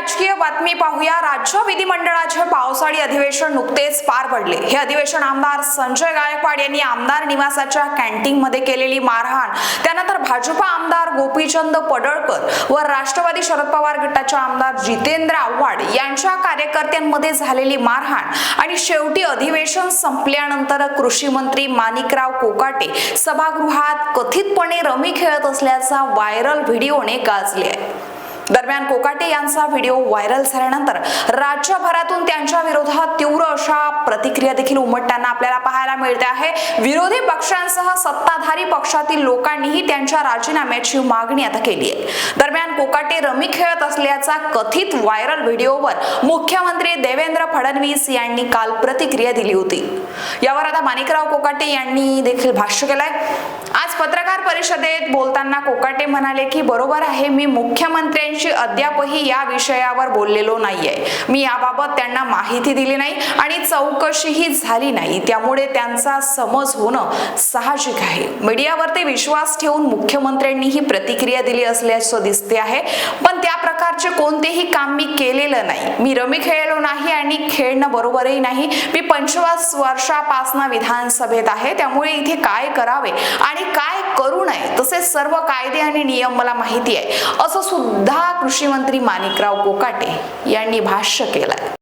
राजकीय बातमी पाहूया. राज्य विधिमंडळाचे पावसाळी अधिवेशन नुकतेच पार पडले. हे अधिवेशन आमदार संजय गायकवाड यांनी आमदार निवासाच्या कॅन्टीन मध्ये केलेली मारहाण. त्यानंतर भाजपा आमदार गोपीचंद पडळकर व राष्ट्रवादी शरद पवार गटाचे आमदार जितेंद्र आव्हाड यांच्या कार्यकर्त्यांमध्ये झालेली मारहाण आणि शेवटी अधिवेशन संपल्यानंतर कृषी मंत्री माणिकराव कोकाटे सभागृहात कथितपणे रमी खेळत असल्याचा व्हायरल व्हिडिओने गाजले आहे. दरम्यान कोकाटे यांचा व्हिडिओ व्हायरल झाल्यानंतर राज्यभरातून त्यांच्या विरोधात तीव्र अशा प्रतिक्रिया देखील उमटताना आपल्याला पाहायला मिळते आहे. विरोधी पक्षांसह सत्ताधारी पक्षातील लोकांनीही त्यांच्या राजीनाम्याची मागणी आता केली आहे. दरम्यान कोकाटे रमी खेळत असल्याचा कथित व्हायरल व्हिडिओवर मुख्यमंत्री देवेंद्र फडणवीस यांनी काल प्रतिक्रिया दिली होती. यावर आता माणिकराव कोकाटे यांनी देखील भाष्य केलंय. आज पत्र पत्रकार परिषदेत बोलताना कोकाटे म्हणाले की बरोबर आहे मी मुख्यमंत्र्यांशी अद्यापही या विषयावर बोललेलो नाहीये. मी याबाबत त्यांना माहिती दिली नाही आणि चौकशीही झाली नाही. त्यामुळे त्यांचा समज होणं साहजिक आहे. मीडियावरती विश्वास ठेवून मुख्यमंत्र्यांनी ही प्रतिक्रिया दिली असल्याचं दिसते आहे. पण त्या प्रकारचे कोणतेही काम मी केलेलं नाही. मी रमी खेळलो नाही आणि खेळणं बरोबरही नाही. मी पंचवीस वर्षापासून विधानसभेत आहे. त्यामुळे इथे काय करावे आणि काय करू नये. तसेच सर्व कायदे आणि नियम मला माहिती आहे. असं सुद्धा कृषी मंत्री माणिकराव कोकाटे यांनी भाष्य केलंय.